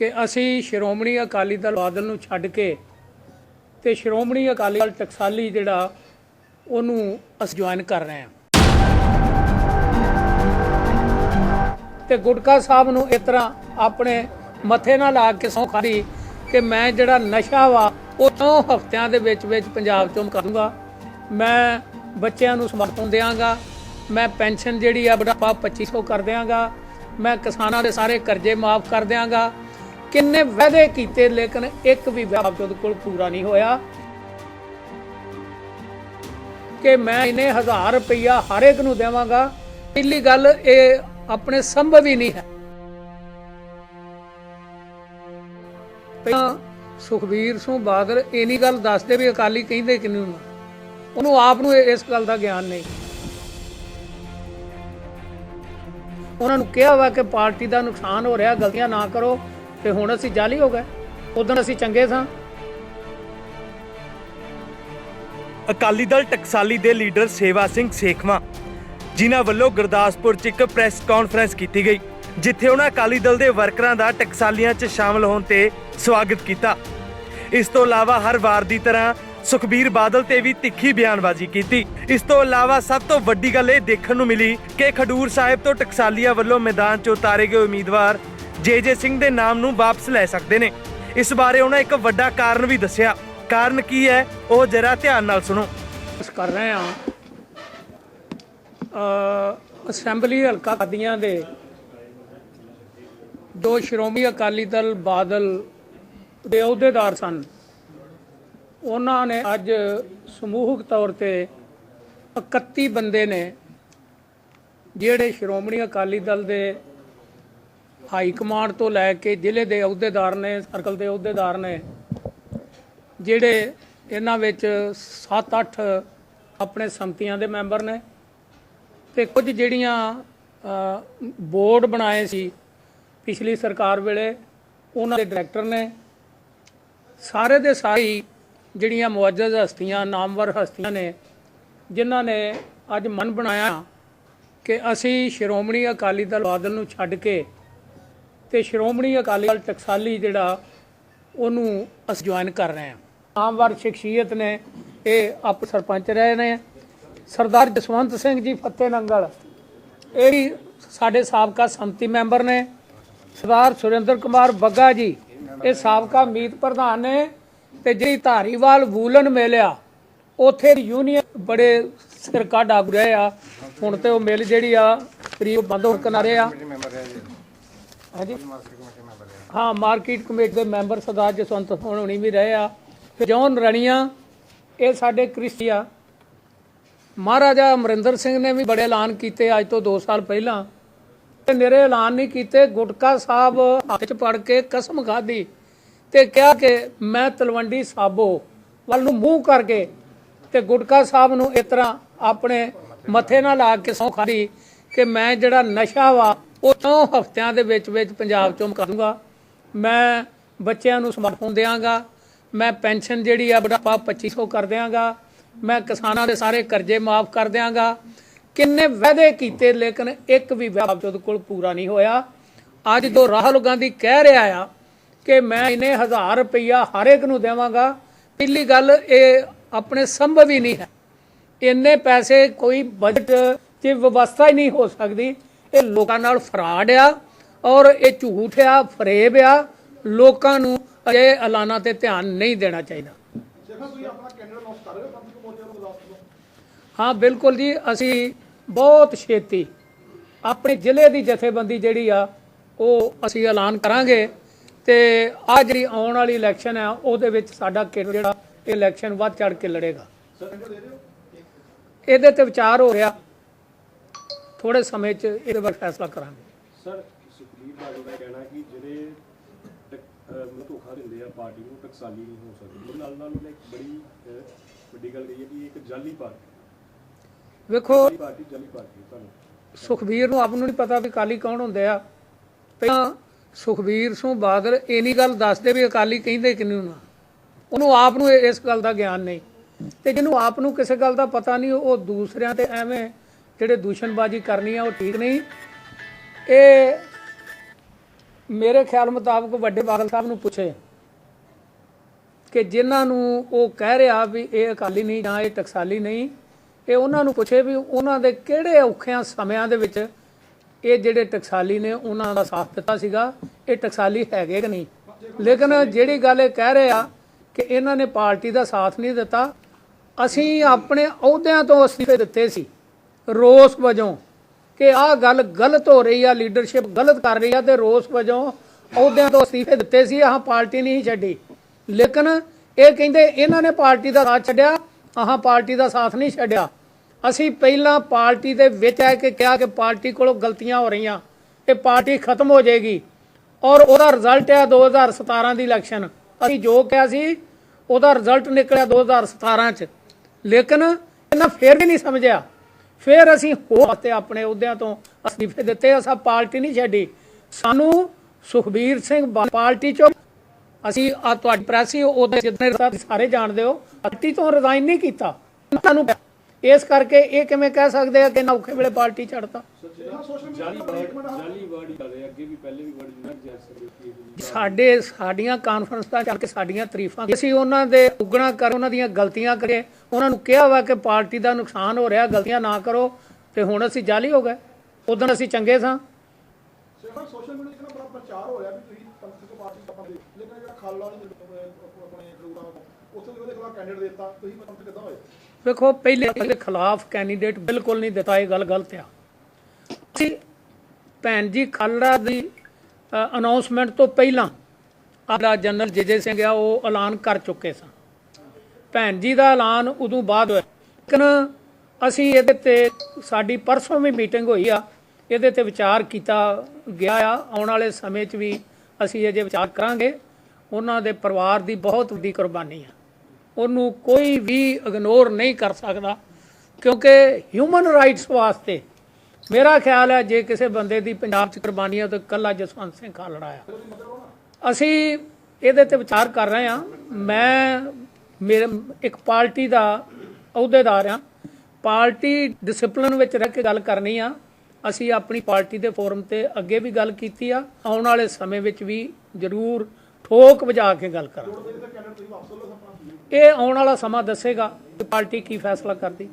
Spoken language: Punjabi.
ਕਿ ਅਸੀਂ ਸ਼੍ਰੋਮਣੀ ਅਕਾਲੀ ਦਲ ਬਾਦਲ ਨੂੰ ਛੱਡ ਕੇ ਤੇ ਸ਼੍ਰੋਮਣੀ ਅਕਾਲੀ ਦਲ ਟਕਸਾਲੀ ਜਿਹੜਾ, ਉਹਨੂੰ ਅਸੀਂ ਜੁਆਇਨ ਕਰ ਰਹੇ ਹਾਂ। ਤੇ ਗੁਟਕਾ ਸਾਹਿਬ ਨੂੰ ਇਸ ਤਰ੍ਹਾਂ ਆਪਣੇ ਮੱਥੇ ਨਾਲ ਲਾ ਕੇ ਸਹੁੰ ਖਾਦੀ ਕਿ ਮੈਂ ਜਿਹੜਾ ਨਸ਼ਾ ਵਾ, ਉਹ ਤੋਂ ਹਫ਼ਤਿਆਂ ਦੇ ਵਿੱਚ ਵਿੱਚ ਪੰਜਾਬ ਚੋਂ ਕਰੂੰਗਾ ਮੈਂ ਬੱਚਿਆਂ ਨੂੰ ਸਮਰਥਨ ਦਿਆਂਗਾ। ਮੈਂ ਪੈਨਸ਼ਨ ਜਿਹੜੀ ਆ, ਬੁਢਾਪਾ 2500 ਕਰ ਦਿਆਂਗਾ। ਮੈਂ ਕਿਸਾਨਾਂ ਦੇ ਸਾਰੇ ਕਰਜ਼ੇ ਮਾਫ ਕਰ ਦਿਆਂਗਾ। ਕਿੰਨੇ ਵਾਅਦੇ ਕੀਤੇ, ਲੇਕਿਨ ਇੱਕ ਵੀ ਵਾਅਦਾ ਉਹਦੇ ਕੋਲ ਪੂਰਾ ਨਹੀਂ ਹੋਇਆ। ਕਿ ਮੈਂ ਇਹਨੇ ਹਜ਼ਾਰ ਰੁਪਈਆ ਹਰ ਇੱਕ ਨੂੰ ਦੇਵਾਂਗਾ। ਪਹਿਲੀ ਗੱਲ, ਇਹ ਆਪਣੇ ਸੰਭਵ ਹੀ ਨਹੀਂ ਹੈ। ਪਹਿਲਾਂ ਸੁਖਬੀਰ ਸਿੰਘ ਬਾਦਲ ਇਹ ਗੱਲ ਦੱਸਦੇ ਵੀ ਅਕਾਲੀ ਕਹਿੰਦੇ ਕਿਨੂੰ ਨੂੰ ਉਹਨੂੰ। ਆਪ ਨੂੰ ਇਸ ਗੱਲ ਦਾ ਗਿਆਨ ਨਹੀਂ। ਉਹਨਾਂ ਨੂੰ ਕਿਹਾ ਵਾ ਕਿ ਪਾਰਟੀ ਦਾ ਨੁਕਸਾਨ ਹੋ ਰਿਹਾ, ਗਲਤੀਆਂ ਨਾ ਕਰੋ। ਤੇ ਹੁਣ ਅਸੀਂ ਜਾਲੀ ਹੋ ਗਏ। ਉਦੋਂ ਅਸੀਂ ਚੰਗੇ ਸਾਂ। ਅਕਾਲੀ ਦਲ ਟਕਸਾਲੀ ਦੇ ਲੀਡਰ ਸੇਵਾ ਸਿੰਘ ਸੇਖਵਾਂ ਜਿਨ੍ਹਾਂ ਵੱਲੋਂ ਗੁਰਦਾਸਪੁਰ 'ਚ ਇੱਕ ਪ੍ਰੈਸ ਕਾਨਫਰੰਸ ਕੀਤੀ ਗਈ, ਜਿੱਥੇ ਉਹਨਾਂ ਅਕਾਲੀ ਦਲ ਦੇ ਵਰਕਰਾਂ ਦਾ ਟਕਸਾਲੀਆਂ 'ਚ ਸ਼ਾਮਲ ਹੋਣ ਤੇ ਸਵਾਗਤ ਕੀਤਾ। ਇਸ ਤੋਂ ਇਲਾਵਾ ਹਰ ਵਾਰ ਦੀ ਤਰ੍ਹਾਂ ਸੁਖਬੀਰ ਬਾਦਲ ਤੇ ਵੀ ਤਿੱਖੀ ਬਿਆਨਬਾਜ਼ੀ ਕੀਤੀ। ਇਸ ਤੋਂ ਇਲਾਵਾ ਸਭ ਤੋਂ ਵੱਡੀ ਗੱਲ ਇਹ ਦੇਖਣ ਨੂੰ ਮਿਲੀ ਕਿ ਖਡੂਰ ਸਾਹਿਬ ਤੋਂ ਟਕਸਾਲੀਆਂ ਵੱਲੋਂ ਮੈਦਾਨ 'ਚ ਉਤਾਰੇ ਗਏ ਉਮੀਦਵਾਰ ਜੇ ਸਿੰਘ ਦੇ ਨਾਮ ਨੂੰ ਵਾਪਸ ਲੈ ਸਕਦੇ ਨੇ। ਇਸ ਬਾਰੇ ਉਹਨਾਂ ਇੱਕ ਵੱਡਾ ਕਾਰਨ ਵੀ ਦੱਸਿਆ। ਕਾਰਨ ਕੀ ਹੈ, ਉਹ ਜਰਾ ਧਿਆਨ ਨਾਲ ਸੁਣੋ। ਅਸੀਂ ਕਰ ਰਹੇ ਹਾਂ। ਅਸੈਂਬਲੀ ਹਲਕਾ ਕਾਦੀਆਂ ਦੇ ਦੋ ਸ਼੍ਰੋਮਣੀ ਅਕਾਲੀ ਦਲ ਬਾਦਲ ਦੇ ਅਹੁਦੇਦਾਰ ਸਨ। ਉਹਨਾਂ ਨੇ ਅੱਜ ਸਮੂਹਕ ਤੌਰ ਤੇ 31 ਬੰਦੇ ਨੇ ਜਿਹੜੇ ਸ਼੍ਰੋਮਣੀ ਅਕਾਲੀ ਦਲ ਦੇ ਹਾਈ ਕਮਾਂਡ ਤੋਂ ਲੈ ਕੇ ਜ਼ਿਲ੍ਹੇ ਦੇ ਅਹੁਦੇਦਾਰ ਨੇ, ਸਰਕਲ ਦੇ ਅਹੁਦੇਦਾਰ ਨੇ, ਜਿਹੜੇ ਇਹਨਾਂ ਵਿੱਚ 7-8 ਆਪਣੇ ਸੰਮਤੀਆਂ ਦੇ ਮੈਂਬਰ ਨੇ ਤੇ ਕੁਝ ਜਿਹੜੀਆਂ ਬੋਰਡ ਬਣਾਏ ਸੀ ਪਿਛਲੀ ਸਰਕਾਰ ਵੇਲੇ, ਉਹਨਾਂ ਦੇ ਡਾਇਰੈਕਟਰ ਨੇ। ਸਾਰੇ ਦੇ ਸਾਰੇ ਜਿਹੜੀਆਂ ਮੁਅੱਜ਼ਜ਼ ਹਸਤੀਆਂ, ਨਾਮਵਰ ਹਸਤੀਆਂ ਨੇ, ਜਿਨ੍ਹਾਂ ਨੇ ਅੱਜ ਮਨ ਬਣਾਇਆ ਕਿ ਅਸੀਂ ਸ਼੍ਰੋਮਣੀ ਅਕਾਲੀ ਦਲ ਬਾਦਲ ਨੂੰ ਛੱਡ ਕੇ ਤੇ ਸ਼੍ਰੋਮਣੀ ਅਕਾਲੀ ਦਲ ਟਕਸਾਲੀ ਜਿਹੜਾ, ਉਹਨੂੰ ਅਸੀਂ ਜੁਆਇਨ ਕਰ ਰਹੇ ਹਾਂ। ਨਾਮਵਰ ਸ਼ਖਸੀਅਤ ਨੇ, ਇਹ ਆਪ ਸਰਪੰਚ ਰਹੇ ਨੇ। ਸਰਦਾਰ ਜਸਵੰਤ ਸਿੰਘ ਜੀ ਫਤਿਹ ਨੰਗਲ, ਇਹ ਵੀ ਸਾਡੇ ਸਾਬਕਾ ਸੰਮਤੀ ਮੈਂਬਰ ਨੇ। ਸਰਦਾਰ ਸੁਰਿੰਦਰ ਕੁਮਾਰ ਬੱਗਾ ਜੀ, ਇਹ ਸਾਬਕਾ ਮੀਤ ਪ੍ਰਧਾਨ ਨੇ। ਤੇ ਜਿਹੜੀ ਧਾਰੀਵਾਲ ਵੂਲਨ ਮੇਲਿਆ ਉਥੇ ਯੂਨੀਅਨ ਬੜੇ ਸਿਰਕਾ ਡਾਗ ਰਹੇ ਆ। ਹੁਣ ਤੇ ਉਹ ਮਿਲ ਜਿਹੜੀ ਆ, ਕਰੀਬ ਬੰਦ ਹੋ ਕਿਨਾਰੇ ਆ। ਹਾਂਜੀ। ਹਾਂ, ਮਾਰਕੀਟ ਕਮੇਟੀ ਦੇ ਮੈਂਬਰ ਸਰਦਾਰ ਜਸਵੰਤ ਹੋਣੀ ਵੀ ਰਹੇ ਆ। ਫਿਰ ਜੌਨ ਰਣੀਆਂ, ਇਹ ਸਾਡੇ ਕ੍ਰਿਸਟੀਆ ਮਹਾਰਾਜਾ ਅਮਰਿੰਦਰ ਸਿੰਘ ਨੇ ਵੀ ਬੜੇ ਐਲਾਨ ਕੀਤੇ ਅੱਜ ਤੋਂ 2 ਸਾਲ ਪਹਿਲਾਂ। ਤੇ ਮੇਰੇ ਐਲਾਨ ਨਹੀਂ ਕੀਤੇ, ਗੁਟਕਾ ਸਾਹਿਬ ਹੱਥ 'ਚ ਪੜ ਕੇ ਕਸਮ ਖਾਦੀ ਤੇ ਕਿਹਾ ਕਿ ਮੈਂ ਤਲਵੰਡੀ ਸਾਬੋ, ਵੱਲ ਨੂੰ ਮੂੰਹ ਕਰਕੇ ਤੇ ਗੁਟਕਾ ਸਾਹਿਬ ਨੂੰ ਇਸ ਤਰ੍ਹਾਂ ਆਪਣੇ ਮੱਥੇ ਨਾਲ ਲਾ ਕੇ ਸਹੁੰ ਖਾਦੀ ਕਿ ਮੈਂ ਜਿਹੜਾ ਨਸ਼ਾ ਵਾ ਉਹ ਤੋਂ ਹਫ਼ਤਿਆਂ ਦੇ ਵਿੱਚ ਵਿੱਚ ਪੰਜਾਬ ਚੋਂ ਕਰੂੰਗਾ ਮੈਂ ਬੱਚਿਆਂ ਨੂੰ ਸਮਰਥਨ ਦਿਆਂਗਾ। ਮੈਂ ਪੈਨਸ਼ਨ ਜਿਹੜੀ ਆ ਬੁਢਾਪਾ 2500 ਕਰ ਦਿਆਂਗਾ। ਮੈਂ ਕਿਸਾਨਾਂ ਦੇ ਸਾਰੇ ਕਰਜ਼ੇ ਮਾਫ ਕਰ ਦਿਆਂਗਾ। ਕਿੰਨੇ ਵਾਅਦੇ ਕੀਤੇ ਲੇਕਿਨ ਇੱਕ ਵੀ ਵਾਅਦਾ ਉਹਦੇ ਕੋਲ ਪੂਰਾ ਨਹੀਂ ਹੋਇਆ। ਅੱਜ ਜੋ ਰਾਹੁਲ ਗਾਂਧੀ ਕਹਿ ਰਿਹਾ ਆ ਕਿ ਮੈਂ ਇਹਨੇ ਹਜ਼ਾਰ ਰੁਪਈਆ ਹਰ ਇੱਕ ਨੂੰ ਦੇਵਾਂਗਾ। ਪਹਿਲੀ ਗੱਲ ਇਹ ਆਪਣੇ ਸੰਭਵ ਹੀ ਨਹੀਂ ਹੈ। ਇੰਨੇ ਪੈਸੇ ਕੋਈ ਬਜਟ 'ਚ ਵਿਵਸਥਾ ਹੀ ਨਹੀਂ ਹੋ ਸਕਦੀ। ਇਹ ਲੋਕਾਂ ਨਾਲ ਫਰਾਡ ਆ ਔਰ ਇਹ ਝੂਠ ਆ ਫਰੇਬ ਆ। ਲੋਕਾਂ ਨੂੰ ਅਜੇ ਐਲਾਨਾਂ ਤੇ ਧਿਆਨ ਨਹੀਂ ਦੇਣਾ ਚਾਹੀਦਾ। ਹਾਂ ਬਿਲਕੁਲ ਜੀ ਅਸੀਂ ਬਹੁਤ ਛੇਤੀ ਆਪਣੇ ਜ਼ਿਲ੍ਹੇ ਦੀ ਜਥੇਬੰਦੀ ਜਿਹੜੀ ਆ ਉਹ ਅਸੀਂ ਐਲਾਨ ਕਰਾਂਗੇ ਤੇ ਆ ਜਿਹੜੀ ਆਉਣ ਵਾਲੀ ਇਲੈਕਸ਼ਨ ਆ ਉਹਦੇ ਵਿੱਚ ਸਾਡਾ ਕੇਂਦਰ ਜਿਹੜਾ ਇਲੈਕਸ਼ਨ ਵੱਧ ਚੜ ਕੇ ਲੜੇਗਾ। ਇਹਦੇ ਤੇ ਵਿਚਾਰ ਹੋ ਰਿਹਾ। ਥੋੜੇ ਸਮੇਂ 'ਚ ਇਹਦੇ ਬਾਰੇ ਫੈਸਲਾ ਕਰਾਂਗੇ। ਸਰ ਸੁਖਬੀਰ ਬਾਦਲ ਦਾ ਕਹਿਣਾ ਕਿ ਜਿਹੜੇ ਧੋਖਾ ਦਿੰਦੇ ਆ ਪਾਰਟੀ ਨੂੰ ਟਕਸਾਲੀ ਨਹੀਂ ਹੋ ਸਕਦੀ। ਨਾਲ ਨਾਲ ਉਹਨੇ ਇੱਕ ਬੜੀ ਵੱਡੀ ਗੱਲ ਕਹੀ ਹੈ ਕਿ ਇੱਕ ਜਾਲੀ ਪਾਰਟੀ ਵੇਖੋ ਪਾਰਟੀ ਜਾਲੀ ਪਾਰਟੀ ਤੁਹਾਨੂੰ ਸੁਖਬੀਰ ਨੂੰ ਆਪ ਨੂੰ ਨਹੀਂ ਪਤਾ ਵੀ ਅਕਾਲੀ ਕੌਣ ਹੁੰਦੇ ਆ। ਪਹਿਲਾਂ ਸੁਖਬੀਰ ਸਿੰਘ ਬਾਦਲ ਇਹ ਨਹੀਂ ਗੱਲ ਦੱਸਦੇ ਵੀ ਅਕਾਲੀ ਕਹਿੰਦੇ ਕਿਨੂੰ ਨਾ ਉਹਨੂੰ ਆਪ ਨੂੰ ਇਸ ਗੱਲ ਦਾ ਗਿਆਨ ਨਹੀਂ। ਤੇ ਜਿਹਨੂੰ ਆਪ ਨੂੰ ਕਿਸੇ ਗੱਲ ਦਾ ਪਤਾ ਨਹੀਂ ਉਹ ਦੂਸਰਿਆਂ ਤੇ ਐਵੇਂ ਜਿਹੜੇ ਦੂਸ਼ਣਬਾਜ਼ੀ ਕਰਨੀ ਆ ਉਹ ਠੀਕ ਨਹੀਂ। ਇਹ ਮੇਰੇ ਖਿਆਲ ਮੁਤਾਬਕ ਵੱਡੇ ਬਾਦਲ ਸਾਹਿਬ ਨੂੰ ਪੁੱਛੇ ਕਿ ਜਿਨ੍ਹਾਂ ਨੂੰ ਉਹ ਕਹਿ ਰਿਹਾ ਵੀ ਇਹ ਅਕਾਲੀ ਨਹੀਂ ਜਾਂ ਇਹ ਟਕਸਾਲੀ ਨਹੀਂ, ਇਹ ਉਹਨਾਂ ਨੂੰ ਪੁੱਛੇ ਵੀ ਉਹਨਾਂ ਦੇ ਕਿਹੜੇ ਔਖਿਆਂ ਸਮਿਆਂ ਦੇ ਵਿੱਚ ਇਹ ਜਿਹੜੇ ਟਕਸਾਲੀ ਨੇ ਉਹਨਾਂ ਦਾ ਸਾਥ ਦਿੱਤਾ ਸੀਗਾ, ਇਹ ਟਕਸਾਲੀ ਹੈਗੇ ਕਿ ਨਹੀਂ? ਲੇਕਿਨ ਜਿਹੜੀ ਗੱਲ ਇਹ ਕਹਿ ਰਹੇ ਆ ਕਿ ਇਹਨਾਂ ਨੇ ਪਾਰਟੀ ਦਾ ਸਾਥ ਨਹੀਂ ਦਿੱਤਾ, ਅਸੀਂ ਆਪਣੇ ਅਹੁਦਿਆਂ ਤੋਂ ਅਸਤੀਫੇ ਦਿੱਤੇ ਸੀ। ਰੋਸ ਵਜੋਂ ਕਿ ਆਹ ਗੱਲ ਗਲਤ ਹੋ ਰਹੀ ਆ ਲੀਡਰਸ਼ਿਪ ਗਲਤ ਕਰ ਰਹੀ ਆ ਤੇ ਰੋਸ ਵਜੋਂ ਅਹੁਦਿਆਂ ਤੋਂ ਅਸਤੀਫੇ ਦਿੱਤੇ ਸੀ, ਆਹ ਪਾਰਟੀ ਨਹੀਂ ਛੱਡੀ। ਲੇਕਿਨ ਇਹ ਕਹਿੰਦੇ ਇਹਨਾਂ ਨੇ ਪਾਰਟੀ ਦਾ ਸਾਥ ਛੱਡਿਆ, ਆਹ ਪਾਰਟੀ ਦਾ ਸਾਥ ਨਹੀਂ ਛੱਡਿਆ। ਅਸੀਂ ਪਹਿਲਾਂ ਪਾਰਟੀ ਦੇ ਵਿੱਚ ਆ ਕੇ ਕਿਹਾ ਕਿ ਪਾਰਟੀ ਕੋਲੋਂ ਗਲਤੀਆਂ ਹੋ ਰਹੀਆਂ ਇਹ ਪਾਰਟੀ ਖਤਮ ਹੋ ਜਾਏਗੀ। ਔਰ ਉਹਦਾ ਰਿਜ਼ਲਟ ਹੈ 2017 ਦੀ ਇਲੈਕਸ਼ਨ ਅਸੀਂ ਜੋ ਕਿਹਾ ਸੀ, ਉਹਦਾ ਰਿਜ਼ਲਟ ਨਿਕਲਿਆ 2017 ਚ। ਲੇਕਿਨ ਇਹਨਾਂ ਫੇਰ ਵੀ ਨਹੀਂ ਸਮਝਿਆ। ਫਿਰ ਅਸੀਂ ਹੋਰ ਵਾਸਤੇ ਆਪਣੇ ਅਹੁਦਿਆਂ ਤੋਂ ਅਸਤੀਫੇ ਦਿੱਤੇ, ਅਸਾਂ ਪਾਰਟੀ ਨਹੀਂ ਛੱਡੀ। ਸਾਨੂੰ ਸੁਖਬੀਰ ਸਿੰਘ ਬਾ- ਪਾਰਟੀ ਚੋਂ ਅਸੀਂ ਆ ਤੁਹਾਡੀ ਪ੍ਰੈਸ ਹੀ ਉਹਦੇ ਜਿੰਨੇ ਸਾਰੇ ਜਾਣਦੇ ਹੋ। ਪਾਰਟੀ ਤੋਂ ਰਿਜ਼ਾਈਨ ਨਹੀਂ ਕੀਤਾ। ਤੁਹਾਨੂੰ ਇਸ ਕਰਕੇ ਇਹ ਕਿਵੇਂ ਕਹਿ ਸਕਦੇ ਆ ਕਿ ਨਾ ਔਖੇ ਵੇਲੇ ਪਾਰਟੀ ਛੱਡਤਾ। ਸਾਡੇ, ਸਾਡੀਆਂ ਕਾਨਫਰੰਸਾਂ ਚੱਲ ਕੇ ਸਾਡੀਆਂ ਤਾਰੀਫਾਂ ਅਸੀਂ ਉਹਨਾਂ ਦੇ ਉਗਣਾ ਕਰ ਉਹਨਾਂ ਦੀਆਂ ਗਲਤੀਆਂ ਕਰੇ। ਉਹਨਾਂ ਨੂੰ ਕਿਹਾ ਵਾ ਕਿ ਪਾਰਟੀ ਦਾ ਨੁਕਸਾਨ ਹੋ ਰਿਹਾ, ਗਲਤੀਆਂ ਨਾ ਕਰੋ। ਤੇ ਹੁਣ ਅਸੀਂ ਜਾਲੀ ਹੋ ਗਏ। ਉਦੋਂ ਅਸੀਂ ਚੰਗੇ ਸਾਂ ਸਿਰਫ ਸੋਸ਼ਲ ਮੀਡੀਆ 'ਤੇ ਨਾ ਬੜਾ ਪ੍ਰਚਾਰ ਹੋ ਰਿਹਾ ਵੀ ਤੁਸੀਂ ਪੰਥਕ ਪਾਰਟੀ ਆਪਾਂ ਦੇ ਲੇਕਿਨ ਜਿਹੜਾ ਖਾਲੜਾ ਵਾਲੀ ਆਪਣੇ ਪ੍ਰੋਗਰਾਮ ਉੱਥੇ ਉਹਦੇ ਖਿਲਾਫ ਕੈਂਡੀਡੇਟ ਦਿੱਤਾ। ਤੁਸੀਂ ਪੰਥਕ ਕਿੱਦਾਂ ਹੋਏ? ਵੇਖੋ, ਪਹਿਲੇ ਦੇ ਖਿਲਾਫ ਕੈਂਡੀਡੇਟ ਬਿਲਕੁਲ ਨਹੀਂ ਦਿੱਤਾ, ਇਹ ਗੱਲ ਗਲਤ ਆ। ਅਸੀਂ ਭੈਣ ਜੀ ਖਾਲੜਾ ਦੀ ਅਨਾਉਂਸਮੈਂਟ ਤੋਂ ਪਹਿਲਾਂ ਆਲਾ ਜਨਰਲ ਜੇਜੇ ਸਿੰਘ ਆ, ਉਹ ਐਲਾਨ ਕਰ ਚੁੱਕੇ ਸਨ। ਭੈਣ ਜੀ ਦਾ ਐਲਾਨ ਉਦੋਂ ਬਾਅਦ ਹੋਇਆ। ਲੇਕਿਨ ਅਸੀਂ ਇਹਦੇ ਤੇ ਸਾਡੀ ਪਰਸੋਂ ਵੀ ਮੀਟਿੰਗ ਹੋਈ ਆ ਇਹਦੇ ਤੇ ਵਿਚਾਰ ਕੀਤਾ ਗਿਆ ਆ। ਆਉਣ ਵਾਲੇ ਸਮੇਂ 'ਚ ਵੀ ਅਸੀਂ ਅਜੇ ਵਿਚਾਰ ਕਰਾਂਗੇ। ਉਹਨਾਂ ਦੇ ਪਰਿਵਾਰ ਦੀ ਬਹੁਤ ਵੱਡੀ ਕੁਰਬਾਨੀ ਆ। ਉਹਨੂੰ ਕੋਈ ਵੀ ਇਗਨੋਰ ਨਹੀਂ ਕਰ ਸਕਦਾ, ਕਿਉਂਕਿ ਹਿਊਮਨ ਰਾਈਟਸ ਵਾਸਤੇ ਮੇਰਾ ਖਿਆਲ ਹੈ ਜੇ ਕਿਸੇ ਬੰਦੇ ਦੀ ਪੰਜਾਬ 'ਚ ਕੁਰਬਾਨੀ ਹੈ ਤਾਂ ਕੱਲਾ ਜਸਵੰਤ ਸਿੰਘ ਖਾਲੜਾ ਆ। ਅਸੀਂ ਇਹਦੇ ਤੇ ਵਿਚਾਰ ਕਰ ਰਹੇ ਹਾਂ। ਮੈਂ ਮੇਰੇ, ਇੱਕ ਪਾਰਟੀ ਦਾ ਅਹੁਦੇਦਾਰ ਆ ਪਾਰਟੀ ਡਿਸਪਲਿਨ ਵਿੱਚ ਰਹਿ ਕੇ ਗੱਲ ਕਰਨੀ ਆ। ਅਸੀਂ ਆਪਣੀ ਪਾਰਟੀ ਦੇ ਫੋਰਮ ਤੇ ਅੱਗੇ ਵੀ ਗੱਲ ਕੀਤੀ ਆ। ਆਉਣ ਵਾਲੇ ਸਮੇਂ ਵਿੱਚ ਵੀ ਜ਼ਰੂਰ ਠੋਕ ਵਜਾ ਕੇ ਗੱਲ ਕਰਾਂਗੇ। ਇਹ ਆਉਣ ਵਾਲਾ ਸਮਾਂ ਦੱਸੇਗਾ ਕਿ ਪਾਰਟੀ ਕੀ ਫੈਸਲਾ ਕਰਦੀ।